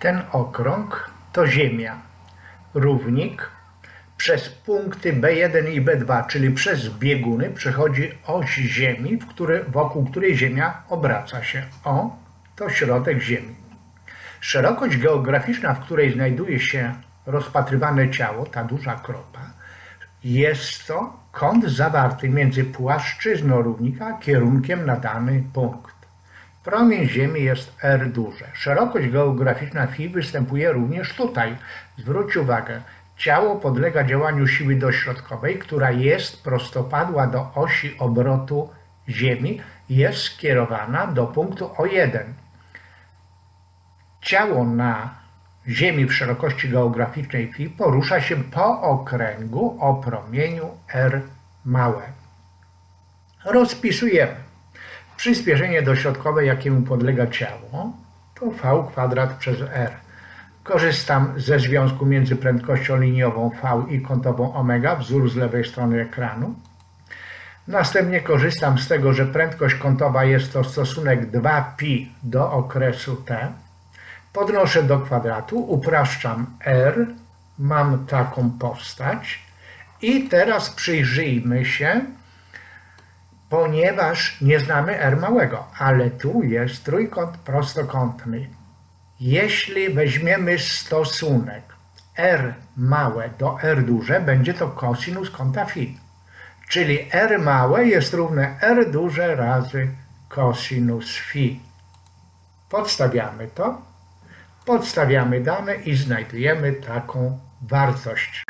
Ten okrąg to Ziemia. Równik przez punkty B1 i B2, czyli przez bieguny, przechodzi oś Ziemi, w który, wokół której Ziemia obraca się. O, to środek Ziemi. Szerokość geograficzna, w której znajduje się rozpatrywane ciało, ta duża kropa, jest to kąt zawarty między płaszczyzną równika a kierunkiem na dany punkt. Promień Ziemi jest R duże. Szerokość geograficzna Φ występuje również tutaj. Zwróć uwagę, ciało podlega działaniu siły dośrodkowej, która jest prostopadła do osi obrotu Ziemi, jest skierowana do punktu O1. Ciało na Ziemi w szerokości geograficznej Φ porusza się po okręgu o promieniu R małe. Rozpisujemy. Przyspieszenie dośrodkowe, jakiemu podlega ciało, to v kwadrat przez r. Korzystam ze związku między prędkością liniową v i kątową omega, wzór z lewej strony ekranu. Następnie korzystam z tego, że prędkość kątowa jest to stosunek 2pi do okresu t. Podnoszę do kwadratu, upraszczam r, mam taką postać. I teraz przyjrzyjmy się, ponieważ nie znamy r małego, ale tu jest trójkąt prostokątny. Jeśli weźmiemy stosunek r małe do r duże, będzie to kosinus kąta φ. Czyli r małe jest równe r duże razy kosinus φ. Podstawiamy to, podstawiamy dane i znajdujemy taką wartość.